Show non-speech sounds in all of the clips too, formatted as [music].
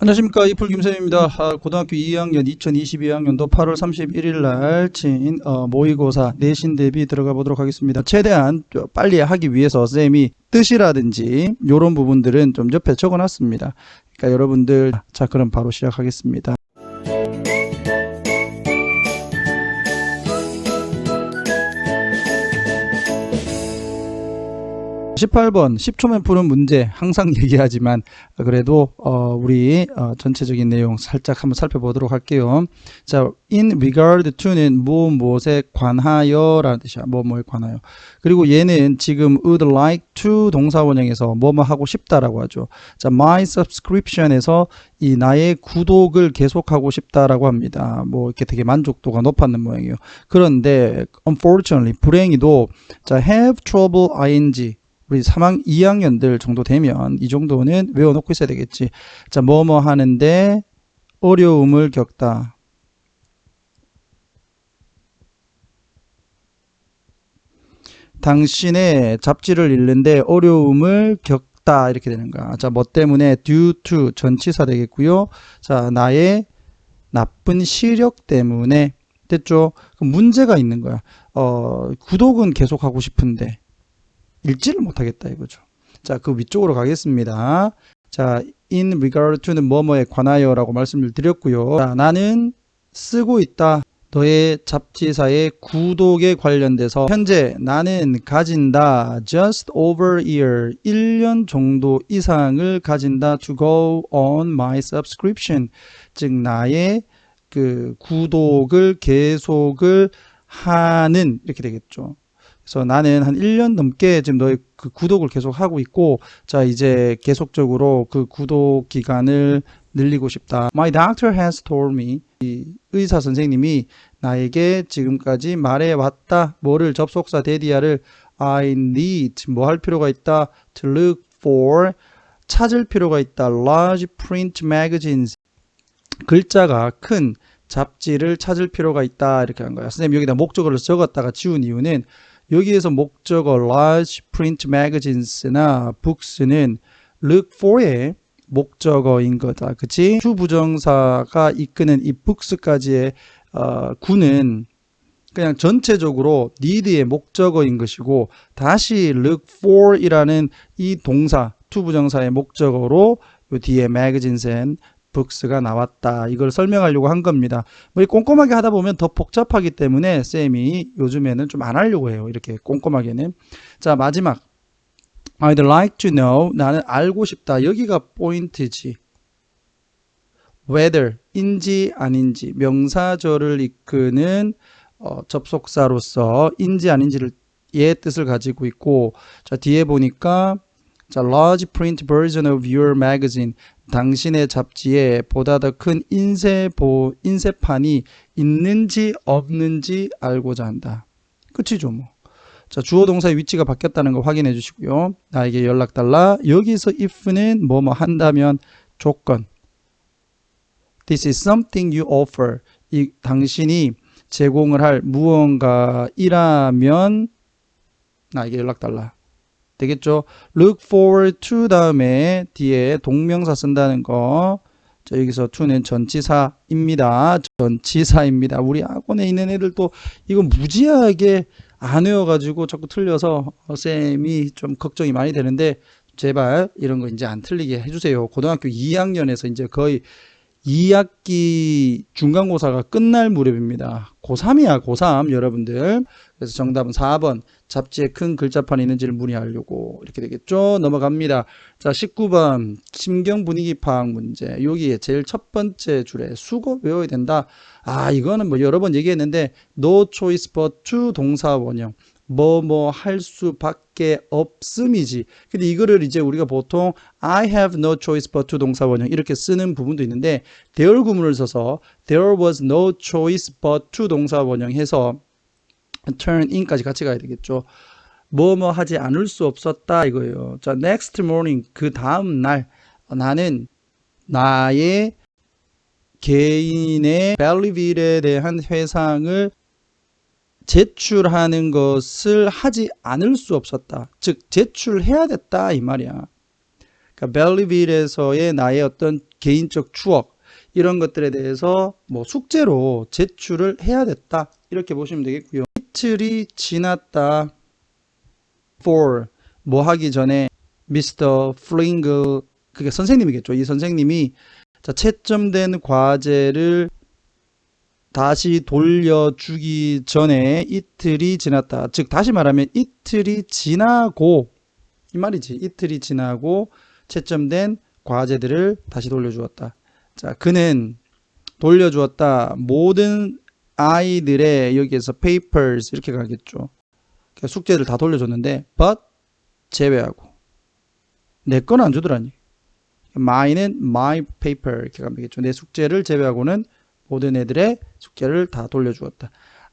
안녕하십니까 이풀 김선입니다. 아, 고등학교 2학년 2022학년도 8월 31일 날친 어, 모의고사 내신 대비 들어가 보도록 하겠습니다. 최대한 좀 빨리 하기 위해서 쌤이 뜻이라든지 이런 부분들은 좀 옆에 적어놨습니다. 그러니까 여러분들 자 그럼 바로 시작하겠습니다. 18번 10초면 푸는 문제 항상 [laughs] 얘기하지만 그래도 어, 우리 어, 전체적인 내용 살짝 한번 살펴보도록 할게요. 자, in regard to는 무엇 무엇에 관하여라는 뜻이야. 뭐 뭐에 관하여. 그리고 얘는 지금 would like to 동사 원형에서 뭐뭐 하고 싶다라고 하죠. 자, my subscription에서 이 나의 구독을 계속하고 싶다라고 합니다. 뭐 이렇게 되게 만족도가 높았는 모양이에요. 그런데 unfortunately 불행히도 자 have trouble ing 우리 3학 2학년들 정도 되면 이 정도는 외워놓고 있어야 되겠지. 자, 뭐뭐 하는데 어려움을 겪다. 당신의 잡지를 읽는데 어려움을 겪다 이렇게 되는 거야. 자, 뭐 때문에 due to 전치사 되겠고요. 자, 나의 나쁜 시력 때문에 됐죠? 문제가 있는 거야. 어, 구독은 계속 하고 싶은데 읽지를 못하겠다 이거죠. 자, 그 위쪽으로 가겠습니다. 자, in regard to는 뭐뭐에 관하여라고 말씀을 드렸고요. 자, 나는 쓰고 있다. 너의 잡지사의 구독에 관련돼서 현재 나는 가진다 just over year 1년 정도 이상을 가진다 to go on my subscription 즉 나의 그 구독을 계속을 하는 이렇게 되겠죠. 그래서 나는 한 1년 넘게 지금 너의 그 구독을 계속 하고 있고, 자, 이제 계속적으로 그 구독 기간을 늘리고 싶다. My doctor has told me. 이 의사 선생님이 나에게 지금까지 말해 왔다. 뭐를 접속사 데디아를 I need 뭐 할 필요가 있다. To look for 찾을 필요가 있다. Large print magazines 글자가 큰 잡지를 찾을 필요가 있다 이렇게 한 거야. 선생님 여기다 목적어를 적었다가 지운 이유는 여기에서 목적어 large print magazines나 books는 look for의 목적어인 거다. 그치? 주 부정사가 이끄는 이 books까지의 어, 구는 그냥 전체적으로 need의 목적어인 것이고 다시 look for이라는 이 동사 투부정사의 목적어로 요 뒤에 magazines books가 나왔다. 이걸 설명하려고 한 겁니다. 뭐 꼼꼼하게 하다 보면 더 복잡하기 때문에 쌤이 요즘에는 좀 안 하려고 해요. 이렇게 꼼꼼하게는. 자, 마지막. I'd like to know. 나는 알고 싶다. 여기가 포인트지. whether 인지 아닌지 명사절을 이끄는 어, 접속사로서 인지 아닌지를 의 뜻을 가지고 있고 자 뒤에 보니까 자 large print version of your magazine 당신의 잡지에 보다 더 큰 인쇄보 인쇄판이 있는지 없는지 알고자 한다. 끝이죠 뭐. 자 주어 동사의 위치가 바뀌었다는 거 확인해 주시고요. 나에게 연락 달라. 여기서 if는 뭐뭐 한다면 조건. This is something you offer. 이 당신이 제공을 할 무언가이라면 나에게 연락 달라. 되겠죠? look forward to 다음에 뒤에 동명사 쓴다는 거. 자, 여기서 to는 전치사입니다. 전치사입니다. 우리 학원에 있는 애들도 이거 무지하게 안 외워가지고 자꾸 틀려서 어, 쌤이 좀 걱정이 많이 되는데 제발 이런 거 이제 안 틀리게 해주세요. 고등학교 2학년에서 이제 거의 2학기 중간고사가 끝날 무렵입니다. 고3이야, 고3 여러분들. 그래서 정답은 4번. 잡지에 큰 글자판이 있는지를 문의하려고 이렇게 되겠죠. 넘어갑니다. 자, 19번. 심경 분위기 파악 문제. 여기에 제일 첫 번째 줄에 수거 외워야 된다. 아, 이거는 뭐 여러 번 얘기했는데 no choice but to 동사 원형. 뭐 뭐 할 수밖에 없음이지. 근데 이거를 이제 우리가 보통 I have no choice but to 동사 원형 이렇게 쓰는 부분도 있는데 there 구문을 써서 there was no choice but to 동사 원형 해서 turn in까지 같이 가야 되겠죠. 뭐뭐 하지 않을 수 없었다 이거예요. 자, next morning 그 다음 날 나는 나의 개인의 벨리빌에 대한 회상을 제출하는 것을 하지 않을 수 없었다. 즉 제출해야 됐다 이 말이야. 그러니까 벨리빌에서의 나의 어떤 개인적 추억 이런 것들에 대해서 뭐 숙제로 제출을 해야 됐다 이렇게 보시면 되겠고요. 이틀이 지났다. for 뭐 하기 전에 미스터 플링글 그게 선생님이겠죠. 이 선생님이 자, 채점된 과제를 다시 돌려주기 전에 이틀이 지났다. 즉 다시 말하면 이틀이 지나고 이 말이지. 이틀이 지나고 채점된 과제들을 다시 돌려주었다. 자, 그는 돌려주었다. 모든 아이들의 여기에서 papers 이렇게 가겠죠. 숙제를 다 돌려줬는데 but 제외하고 내 건 안 주더라니. my는 my paper 이렇게 가면 되겠죠. 내 숙제를 제외하고는 모든 애들의 숙제를 다 돌려주었다.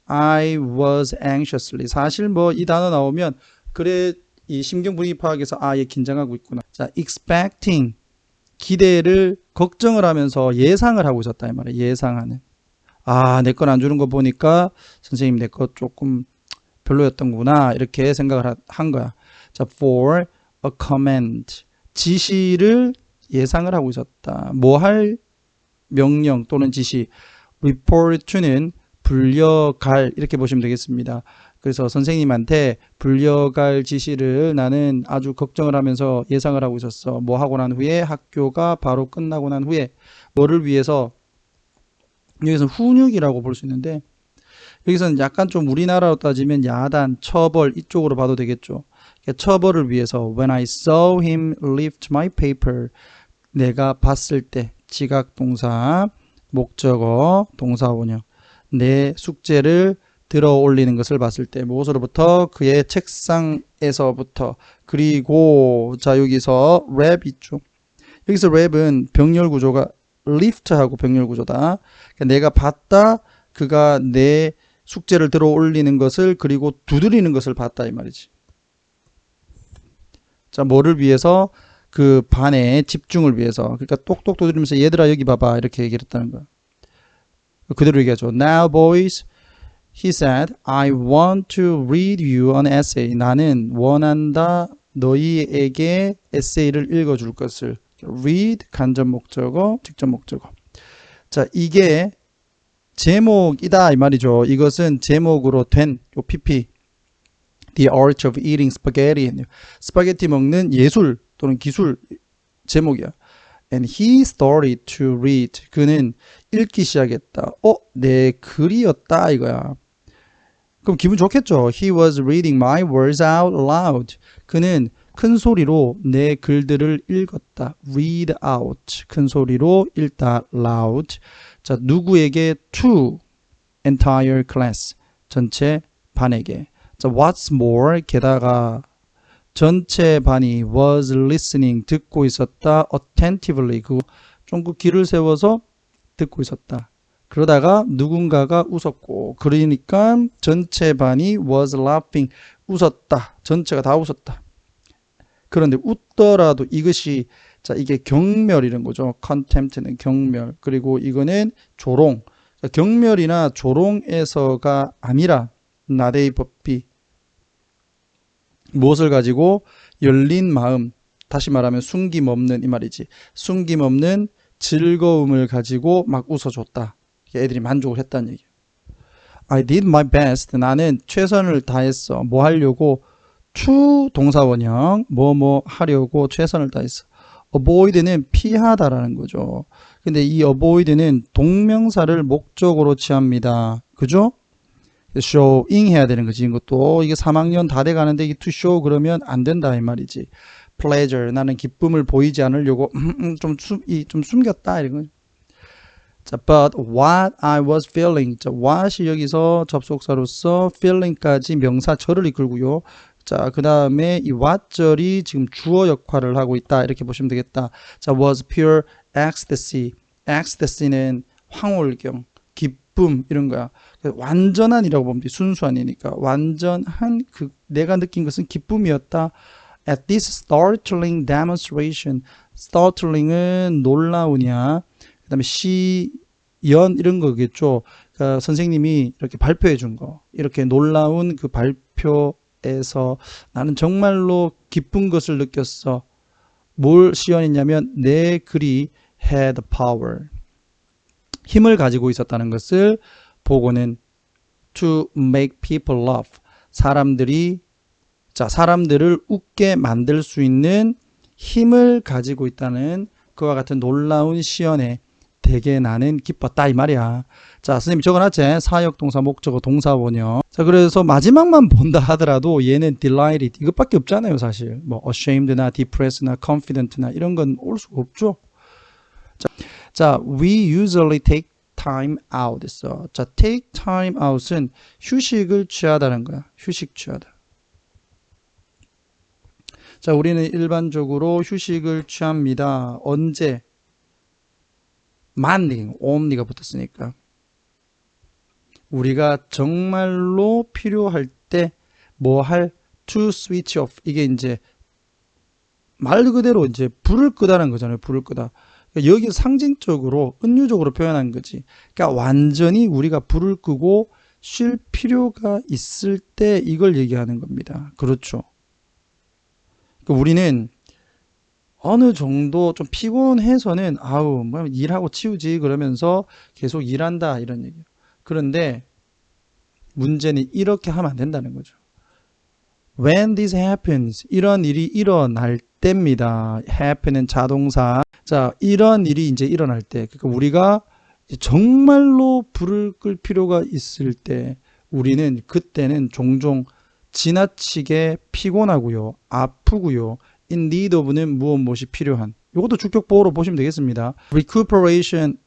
I was anxiously 사실 뭐 이 단어 나오면 그래 이 심경 분위기 파악에서 아얘 긴장하고 있구나. 자, expecting 기대를 걱정을 하면서 예상을 하고 있었다 이 말이에요. 예상하는. 아, 내 건 안 주는 거 보니까 선생님 내 거 조금 별로였던구나 이렇게 생각을 하- 한 거야. 자, for a command 지시를 예상을 하고 있었다. 뭐 할 명령 또는 지시 report to는 불려갈 이렇게 보시면 되겠습니다. 그래서 선생님한테 불려갈 지시를 나는 아주 걱정을 하면서 예상을 하고 있었어. 뭐 하고 난 후에 학교가 바로 끝나고 난 후에 뭐를 위해서 여기서 훈육이라고 볼 수 있는데 여기서는 약간 좀 우리나라로 따지면 야단, 처벌 이쪽으로 봐도 되겠죠. 그러니까 처벌을 위해서 when I saw him lift my paper 내가 봤을 때 지각 동사 목적어 동사 원형 내 숙제를 들어 올리는 것을 봤을 때 무엇으로부터 그의 책상에서부터 그리고 자 여기서 랩 있죠. 여기서 랩은 병렬 구조가 lift하고 병렬 구조다. 그러니까 내가 봤다 그가 내 숙제를 들어 올리는 것을 그리고 두드리는 것을 봤다 이 말이지. 자, 뭐를 위해서 그 반의 집중을 위해서. 그러니까 똑똑 두드리면서 얘들아 여기 봐봐 이렇게 얘기를 했다는 거야. 그대로 얘기하죠. Now boys, he said, I want to read you an essay. 나는 원한다 너희에게 에세이를 읽어줄 것을. read 간접 목적어, 직접 목적어. 자, 이게 제목이다 이 말이죠. 이것은 제목으로 된 요 PP The Art of Eating Spaghetti 스파게티 먹는 예술 또는 기술 제목이야. And he started to read. 그는 읽기 시작했다. 어, 내 글이었다 이거야. 그럼 기분 좋겠죠. He was reading my words out loud. 그는 큰 소리로 내 글들을 읽었다. read out. 큰 소리로 읽다. loud. 자, 누구에게 to entire class. 전체 반에게. 자, what's more 게다가 전체 반이 was listening 듣고 있었다. attentively 그 좀그 귀를 세워서 듣고 있었다. 그러다가 누군가가 웃었고 그러니까 전체 반이 was laughing 웃었다. 전체가 다 웃었다. 그런데 웃더라도 이것이 자 이게 경멸 이런 거죠. contempt는 경멸 그리고 이거는 조롱. 자, 경멸이나 조롱에서가 아니라 나데이 법비 무엇을 가지고 열린 마음 다시 말하면 숨김 없는 이 말이지. 숨김 없는 즐거움을 가지고 막 웃어줬다. 애들이 만족을 했다는 얘기예요. I did my best. 나는 최선을 다했어. 뭐 하려고? to 동사원형 뭐 뭐 하려고 최선을 다했어. avoid는 피하다라는 거죠. 근데 이 avoid는 동명사를 목적으로 취합니다. 그죠? Showing 해야 되는 거지. 이것도 이게 3학년 다 돼 가는데 이게 to show 그러면 안 된다 이 말이지. pleasure 나는 기쁨을 보이지 않으려고 좀, 숨, 이, 좀 숨겼다 이런 거. 자, but what I was feeling. 자, what이 여기서 접속사로서 feeling까지 명사절을 이끌고요. 자, 그 다음에 이 what절이 지금 주어 역할을 하고 있다. 이렇게 보시면 되겠다. 자, was pure ecstasy. ecstasy는 황홀경, 기쁨 이런 거야. 완전한이라고 보면 돼. 순수한이니까 완전한 그 내가 느낀 것은 기쁨이었다. At this startling demonstration, startling은 놀라우냐. 그다음에 시연 이런 거겠죠. 그러니까 선생님이 이렇게 발표해 준 거, 이렇게 놀라운 그 발표에서 나는 정말로 기쁜 것을 느꼈어. 뭘 시연했냐면 내 글이 had power. 힘을 가지고 있었다는 것을 보고는 to make people laugh. 사람들이 자, 사람들을 웃게 만들 수 있는 힘을 가지고 있다는 그와 같은 놀라운 시연에 되게 나는 기뻤다 이 말이야. 자, 선생님 적어놨지? 사역 동사 목적어 동사 원형. 자, 그래서 마지막만 본다 하더라도 얘는 delighted 이것밖에 없잖아요, 사실. 뭐 ashamed나 depressed나 confident나 이런 건 올 수가 없죠. 자, 자, we usually take time out 했어. 자, take time out은 휴식을 취하다는 거야. 휴식 취하다. 자, 우리는 일반적으로 휴식을 취합니다. 언제? 만ning, om니가 붙었으니까. 우리가 정말로 필요할 때 뭐 할 to switch off 이게 이제 말 그대로 이제 불을 끄다는 거잖아요. 불을 끄다. 그러니까 여기 상징적으로 은유적으로 표현한 거지. 그러니까 완전히 우리가 불을 끄고 쉴 필요가 있을 때 이걸 얘기하는 겁니다. 그렇죠. 그러니까 우리는 어느 정도 좀 피곤해서는 아우 뭐 일하고 치우지 그러면서 계속 일한다 이런 얘기예요. 그런데 문제는 이렇게 하면 안 된다는 거죠. When this happens 이런 일이 일어날 때입니다. happen은 자동사. 자, 이런 일이 이제 일어날 때 그러니까 우리가 정말로 불을 끌 필요가 있을 때 우리는 그때는 종종 지나치게 피곤하고요. 아프고요. in need of는 무엇 무엇이 필요한. 이것도 주격 보호로 보시면 되겠습니다. recuperation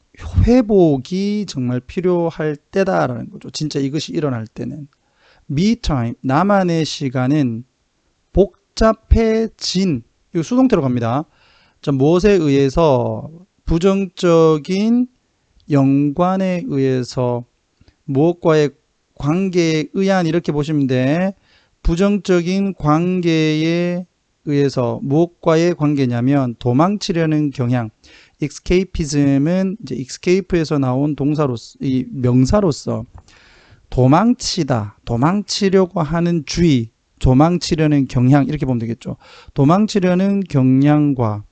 회복이 정말 필요할 때다라는 거죠. 진짜 이것이 일어날 때는. me time 나만의 시간은 복잡해진 이 수동태로 갑니다. 자, 무엇에 의해서 부정적인 연관에 의해서 무엇과의 관계에 의한 이렇게 보시면 돼. 부정적인 관계에 의해서 무엇과의 관계냐면 도망치려는 경향. escapism은 이제 escape에서 나온 동사로서 이 명사로서 도망치다, 도망치려고 하는 주의, 도망치려는 경향 이렇게 보면 되겠죠. 도망치려는 경향과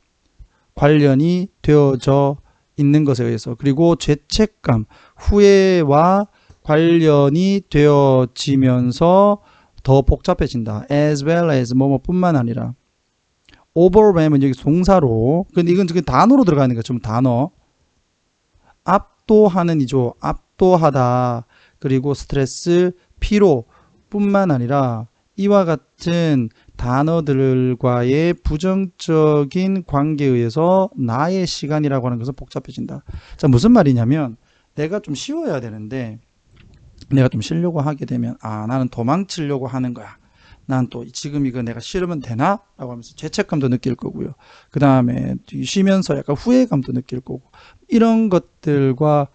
관련이 되어져 있는 것에 의해서 그리고 죄책감, 후회와 관련이 되어지면서 더 복잡해진다. as well as 뭐뭐뿐만 아니라 overwhelm은 여기 동사로 근데 이건 지금 단어로 들어가는 거죠. 좀 단어. 압도하는 이죠. 압도하다. 그리고 스트레스, 피로 뿐만 아니라 이와 같은 단어들과의 부정적인 관계에 의해서 나의 시간이라고 하는 것은 복잡해진다. 자, 무슨 말이냐면 내가 좀 쉬어야 되는데 내가 좀 쉬려고 하게 되면 아, 나는 도망치려고 하는 거야. 난 또 지금 이거 내가 싫으면 되나? 라고 하면서 죄책감도 느낄 거고요. 그 다음에 쉬면서 약간 후회감도 느낄 거고. 이런 것들과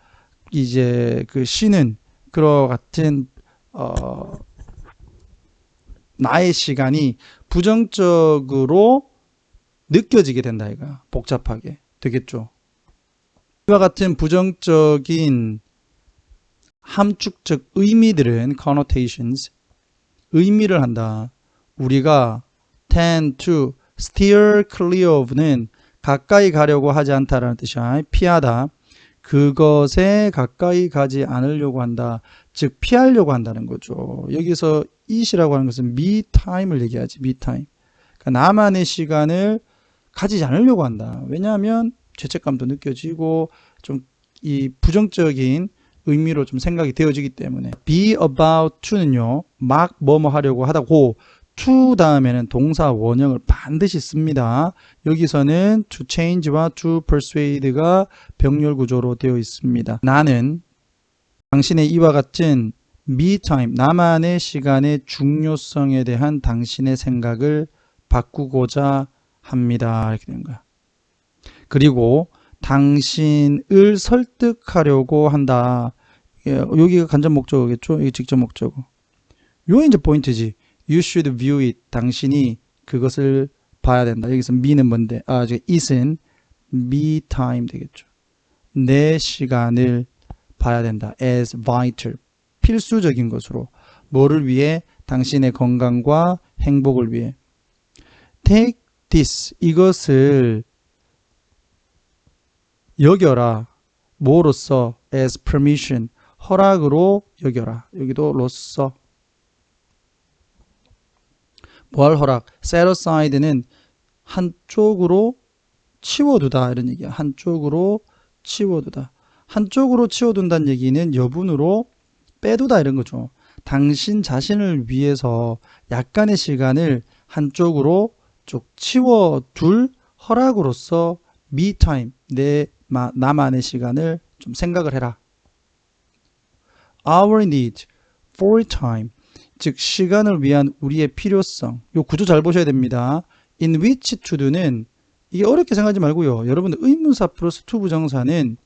이제 그 쉬는 그런 같은 어 나의 시간이 부정적으로 느껴지게 된다 이가 복잡하게 되겠죠. 이와 같은 부정적인 함축적 의미들은 connotations 의미를 한다. 우리가 tend to steer clear of는 가까이 가려고 하지 않다라는 뜻이야. 피하다. 그것에 가까이 가지 않으려고 한다. 즉 피하려고 한다는 거죠. 여기서 it이라고 하는 것은 me time을 얘기하지. me time. 그러니까 나만의 시간을 가지지 않으려고 한다. 왜냐하면 죄책감도 느껴지고 좀 이 부정적인 의미로 좀 생각이 되어지기 때문에 be about to는요. 막 뭐뭐 하려고 하다고 to 다음에는 동사 원형을 반드시 씁니다. 여기서는 to change와 to persuade가 병렬 구조로 되어 있습니다. 나는 당신의 이와 같은 time, 나만의 시간의 중요성에 대한 당신의 생각을 바꾸고자 합니다. 이렇게 되는 거야. 그리고 당신을 설득하려고 한다. 예, 여기가 간접 목적어겠죠? 이게 직접 목적어. 요 이제 포인트지. You should view it. 당신이 그것을 봐야 된다. 여기서 me는 뭔데? 아, 저 it은 me time 되겠죠. 내 시간을 봐야 된다. as vital. 필수적인 것으로. 뭐를 위해? 당신의 건강과 행복을 위해. take this. 이것을 여겨라. 뭐로써? As permission. 허락으로 여겨라. 여기도 로써. 뭐할 허락? Set aside는 한쪽으로 치워두다. 이런 얘기야. 한쪽으로 치워두다. 한쪽으로 치워둔다는 얘기는 여분으로 빼두다 이런 거죠 당신 자신을 위해서 약간의 시간을 한쪽으로 쭉 치워둘 허락으로서 time 내 마- 나만의 시간을 좀 생각을 해라. Our need for time 즉 시간을 위한 우리의 필요성 요 구조 잘 보셔야 됩니다. in which to는 이게 어렵게 생각하지 말고요. 여러분 의문사 플러스 to 부정사는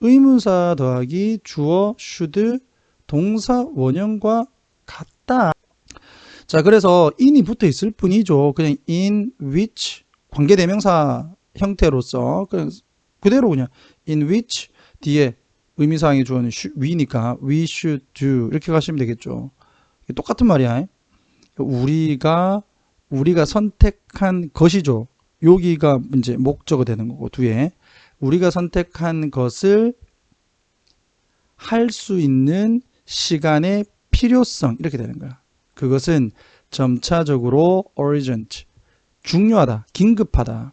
의문사 더하기 주어 should 동사 원형과 같다. 자, 그래서 in이 붙어 있을 뿐이죠. 그냥 in which 관계대명사 형태로서 그냥 그대로 그냥 in which 뒤에 의미사항의 주어는 we니까 we should do 이렇게 가시면 되겠죠. 똑같은 말이야. 우리가 우리가 선택한 것이죠. 여기가 이제 목적어 되는 거고 뒤에 우리가 선택한 것을 할 수 있는 시간의 필요성 이렇게 되는 거야. 그것은 점차적으로 urgent 중요하다, 긴급하다.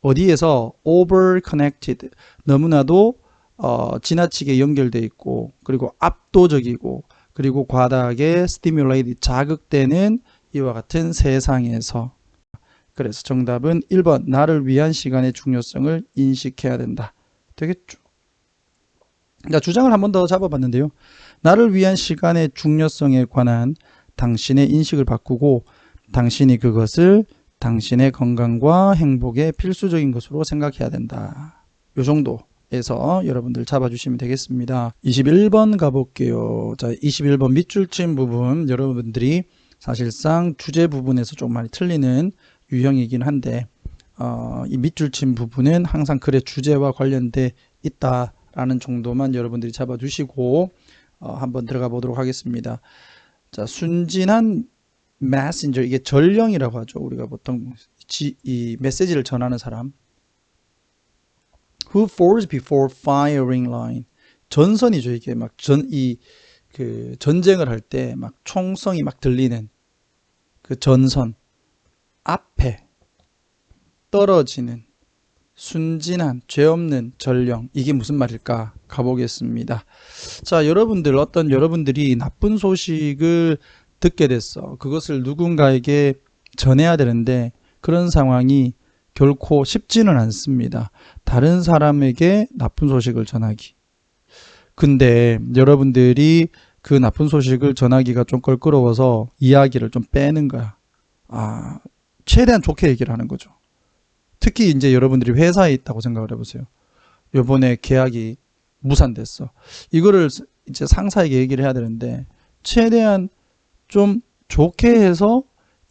어디에서 over connected 너무나도 어, 지나치게 연결돼 있고 그리고 압도적이고 그리고 과다하게 stimulated 자극되는 이와 같은 세상에서 그래서 정답은 1번 나를 위한 시간의 중요성을 인식해야 된다. 되겠죠? 자, 주장을 한 번 더 잡아봤는데요. 나를 위한 시간의 중요성에 관한 당신의 인식을 바꾸고 당신이 그것을 당신의 건강과 행복에 필수적인 것으로 생각해야 된다. 요 정도에서 여러분들 잡아주시면 되겠습니다. 21번 가볼게요. 자, 21번 밑줄 친 부분 여러분들이 사실상 주제 부분에서 좀 많이 틀리는 유형이긴 한데 어, 이 밑줄 친 부분은 항상 글의 주제와 관련돼 있다라는 정도만 여러분들이 잡아주시고 어, 한번 들어가 보도록 하겠습니다. 자, 순진한 메신저 이게 전령이라고 하죠. 우리가 보통 지, 이 메시지를 전하는 사람. Who falls before firing line? 전선이죠. 이게 막 전 이 그 전쟁을 할 때 막 총성이 막 들리는 그 전선 앞에 떨어지는 순진한 죄 없는 전령 이게 무슨 말일까 가보겠습니다. 자, 여러분들 어떤 여러분들이 나쁜 소식을 듣게 됐어. 그것을 누군가에게 전해야 되는데 그런 상황이 결코 쉽지는 않습니다. 다른 사람에게 나쁜 소식을 전하기. 근데 여러분들이 그 나쁜 소식을 전하기가 좀 껄끄러워서 이야기를 좀 빼는 거야. 아, 최대한 좋게 얘기를 하는 거죠. 특히 이제 여러분들이 회사에 있다고 생각을 해보세요. 요번에 계약이 무산됐어. 이거를 이제 상사에게 얘기를 해야 되는데 최대한 좀 좋게 해서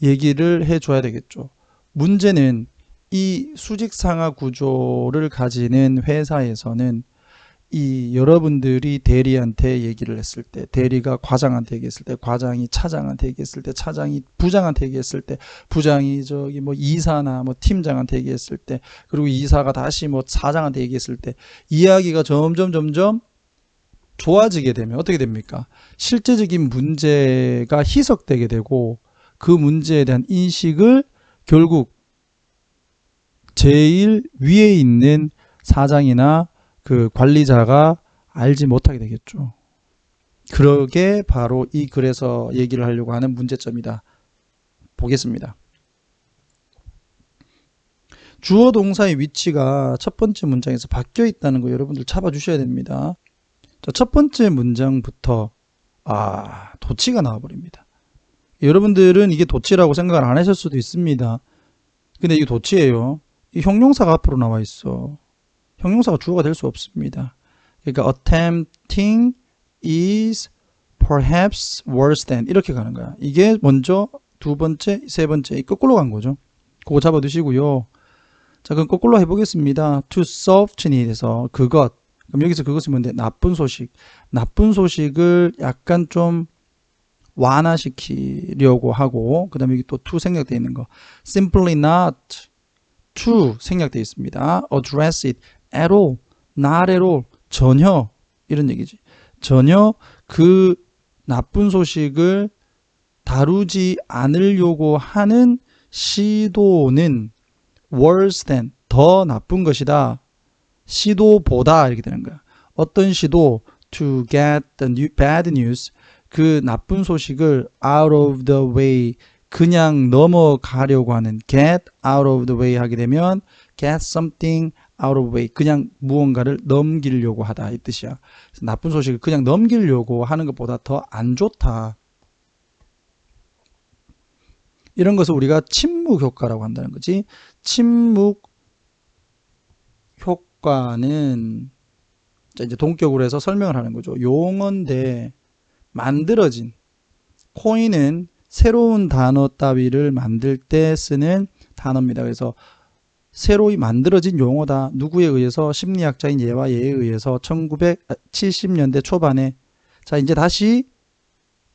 얘기를 해줘야 되겠죠. 문제는 이 수직 상하 구조를 가지는 회사에서는 이 여러분들이 대리한테 얘기를 했을 때, 대리가 과장한테 얘기했을 때, 과장이 차장한테 얘기했을 때, 차장이 부장한테 얘기했을 때, 부장이 저기 뭐 이사나 뭐 팀장한테 얘기했을 때, 그리고 이사가 다시 뭐 사장한테 얘기했을 때, 이야기가 점점 점점 좋아지게 되면 어떻게 됩니까? 실제적인 문제가 희석되게 되고 그 문제에 대한 인식을 결국 제일 위에 있는 사장이나 그 관리자가 알지 못하게 되겠죠. 그러게 바로 이 글에서 얘기를 하려고 하는 문제점이다. 보겠습니다. 주어 동사의 위치가 첫 번째 문장에서 바뀌어 있다는 거 여러분들 잡아 주셔야 됩니다. 자, 첫 번째 문장부터 아, 도치가 나와 버립니다. 여러분들은 이게 도치라고 생각을 안 하실 수도 있습니다. 근데 이게 도치예요. 이 형용사가 앞으로 나와 있어. 형용사가 주어가 될 수 없습니다. 그러니까 attempting is perhaps worse than 이렇게 가는 거야. 이게 먼저 두 번째, 세 번째 이 거꾸로 간 거죠. 그거 잡아 두시고요. 자, 그럼 거꾸로 해보겠습니다. to softly 해서 그것. 그럼 여기서 그것이 뭔데? 나쁜 소식. 나쁜 소식을 약간 좀 완화시키려고 하고 그 다음에 여기 또 to 생략되어 있는 거 simply not to 생략되어 있습니다. address it at all, 전혀 이런 얘기지. 전혀 그 나쁜 소식을 다루지 않으려고 하는 시도는 worse than 더 나쁜 것이다. 시도보다 이렇게 되는 거야. 어떤 시도 to get the new, bad news 그 나쁜 소식을 out of the way 그냥 넘어가려고 하는 get out of the way 하게 되면 get something out of way 그냥 무언가를 넘기려고 하다 이 뜻이야. 나쁜 소식을 그냥 넘기려고 하는 것보다 더 안 좋다. 이런 것을 우리가 침묵 효과라고 한다는 거지. 침묵 효과는 자 이제 동격으로 해서 설명을 하는 거죠. 용어인데 만들어진 코인은 새로운 단어 따위를 만들 때 쓰는 단어입니다. 그래서 새로이 만들어진 용어다. 누구에 의해서? 심리학자인 예와 예에 의해서 1970년대 초반에. 자 이제 다시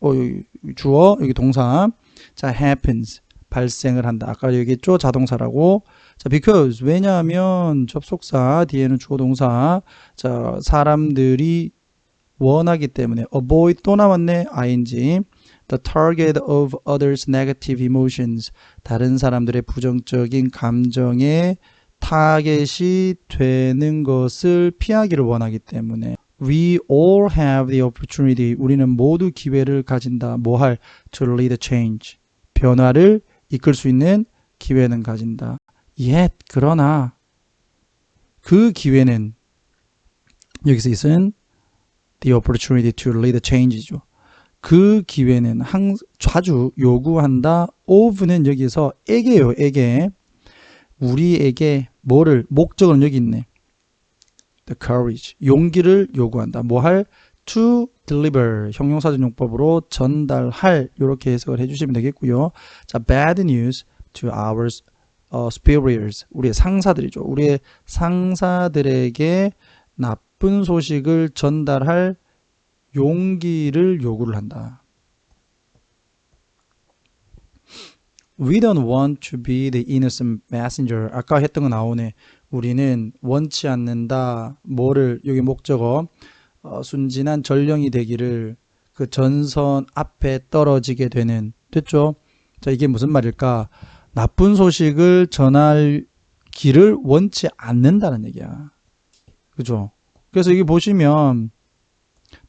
어, 여기 주어 여기 동사 자 happens. 발생을 한다. 아까 얘기했죠? 자동사라고. 자 because. 왜냐하면 접속사 뒤에는 주어 동사. 자 사람들이 원하기 때문에. avoid 또 나왔네. ing the target of others negative emotions 다른 사람들의 부정적인 감정에 타겟이 되는 것을 피하기를 원하기 때문에 we all have the opportunity 우리는 모두 기회를 가진다 뭐할 to lead change 변화를 이끌 수 있는 기회는 가진다 yet 그러나 그 기회는 여기서 있은 the opportunity to lead a change죠. 그 기회는 항, 자주 요구한다. of는 여기서 에게요, 에게. 우리에게 뭐를, 목적은 여기 있네. the courage. 용기를 요구한다. 뭐 할? to deliver. 형용사전용법으로 전달할. 이렇게 해석을 해주시면 되겠고요. 자, bad news to our 어, superiors. 우리의 상사들이죠. 우리의 상사들에게 나쁜 소식을 전달할 용기를 요구를 한다. We don't want to be the innocent messenger. 아까 했던 거 나오네. 우리는 원치 않는다. 뭐를 여기 목적어 어, 순진한 전령이 되기를 그 전선 앞에 떨어지게 되는 됐죠? 자 이게 무슨 말일까? 나쁜 소식을 전할 길을 원치 않는다는 얘기야. 그죠? 그래서 여기 보시면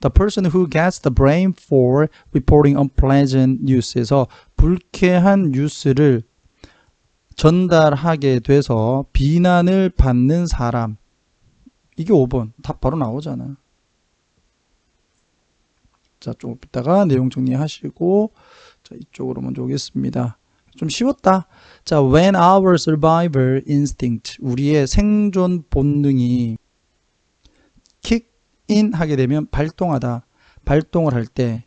The person who gets the blame for reporting unpleasant news에서 불쾌한 뉴스를 전달하게 돼서 비난을 받는 사람 이게 5번 답 바로 나오잖아. 자, 조금 이따가 내용 정리하시고 자, 이쪽으로 먼저 오겠습니다. 좀 쉬웠다. 자, when our survival instinct 우리의 생존 본능이 kick in 하게 되면 발동하다. 발동을 할 때,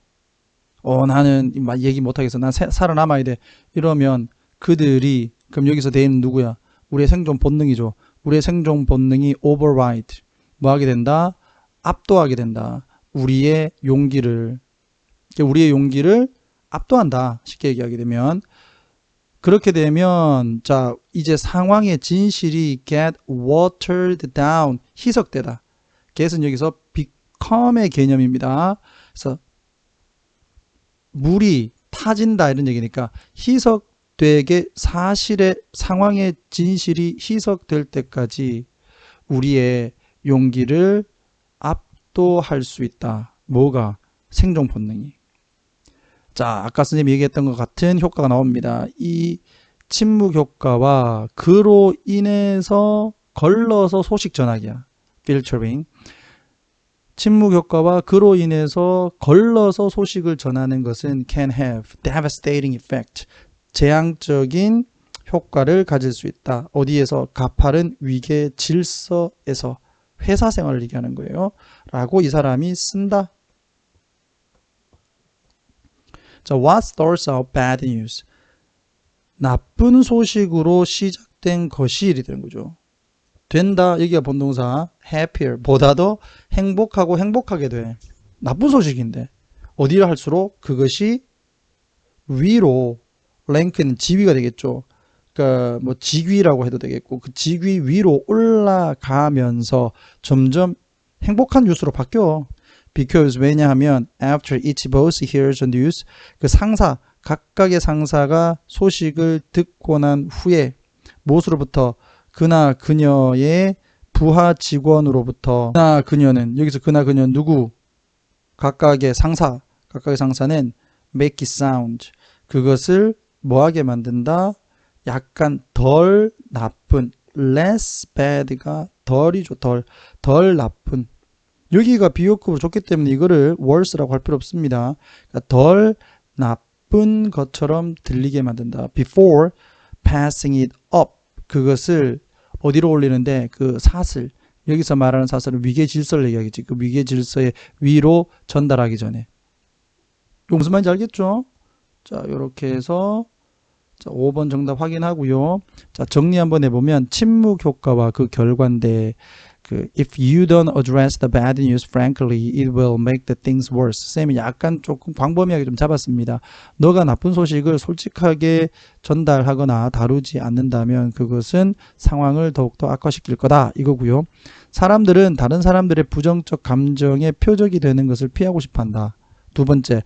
어, 나는 막 얘기 못하겠어. 난 사- 살아남아야 돼. 이러면 그들이, 그럼 여기서 대인은 누구야? 우리의 생존 본능이죠. 우리의 생존 본능이 override. 뭐 하게 된다? 압도하게 된다. 우리의 용기를, 그러니까 우리의 용기를 압도한다. 쉽게 얘기하게 되면. 그렇게 되면, 자, 이제 상황의 진실이 get watered down. 희석되다. get은 여기서 become의 개념입니다. 그래서 물이 타진다 이런 얘기니까 희석되게 사실의 상황의 진실이 희석될 때까지 우리의 용기를 압도할 수 있다. 뭐가? 생존 본능이. 자, 아까 선생님이 얘기했던 것 같은 효과가 나옵니다. 이 침묵 효과와 그로 인해서 걸러서 소식 전하기야. filtering. 침묵 효과와 그로 인해서 걸러서 소식을 전하는 것은 can have devastating effect. 재앙적인 효과를 가질 수 있다. 어디에서 가파른 위계 질서에서 회사 생활을 얘기하는 거예요. 라고 이 사람이 쓴다. 자, what starts out bad news? 나쁜 소식으로 시작된 것이 일이 되는 거죠. 된다. 여기가 본동사 happier 보다도 행복하고 행복하게 돼. 나쁜 소식인데 어디를 할수록 그것이 위로 랭크는 지위가 되겠죠. 그러니까 뭐 직위라고 해도 되겠고 그 직위 위로 올라가면서 점점 행복한 뉴스로 바뀌어. Because 왜냐하면 after each boss hears the news 그 상사 각각의 상사가 소식을 듣고 난 후에 무엇으로부터 그나 그녀의 부하 직원으로부터 그나 그녀는 여기서 그나 그녀 누구? 각각의 상사 각각의 상사는 make it sound. 그것을 뭐하게 만든다? 약간 덜 나쁜 less bad가 덜이죠 덜. 덜 나쁜. 여기가 비교급으로 좋기 때문에 이거를 worse라고 할 필요 없습니다. 그러니까 덜 나쁜 것처럼 들리게 만든다. Before passing it up 그것을 어디로 올리는데 그 사슬 여기서 말하는 사슬은 위계 질서를 얘기하겠지. 그 위계 질서의 위로 전달하기 전에. 이거 무슨 말인지 알겠죠? 자 이렇게 해서 자 5번 정답 확인하고요. 자 정리 한번 해보면 침묵 효과와 그 결과인데 그 if you don't address the bad news frankly it will make the things worse 쌤이 약간 조금 광범위하게 좀 잡았습니다 너가 나쁜 소식을 솔직하게 전달하거나 다루지 않는다면 그것은 상황을 더욱더 악화시킬 거다 이거고요. 사람들은 다른 사람들의 부정적 감정의 표적이 되는 것을 피하고 싶어 한다. 두 번째,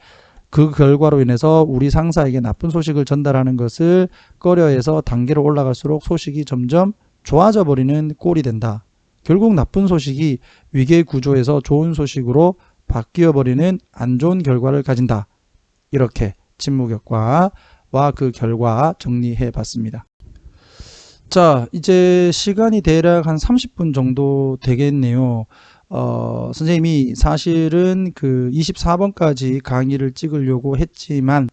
그 결과로 인해서 우리 상사에게 나쁜 소식을 전달하는 것을 꺼려해서 단계로 올라갈수록 소식이 점점 좋아져 버리는 꼴이 된다. 결국 나쁜 소식이 위계 구조에서 좋은 소식으로 바뀌어 버리는 안 좋은 결과를 가진다. 이렇게 침묵효과와 그 결과 정리해 봤습니다. 자, 이제 시간이 대략 한 30분 정도 되겠네요. 어, 선생님이 사실은 그 24번까지 강의를 찍으려고 했지만,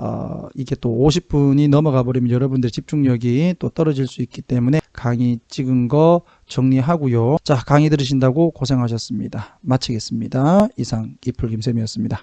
어, 이게 또 50분이 넘어가 버리면 여러분들의 집중력이 또 떨어질 수 있기 때문에 강의 찍은 거 정리하고요. 자, 강의 들으신다고 고생하셨습니다. 마치겠습니다. 이상 기풀 김쌤이었습니다.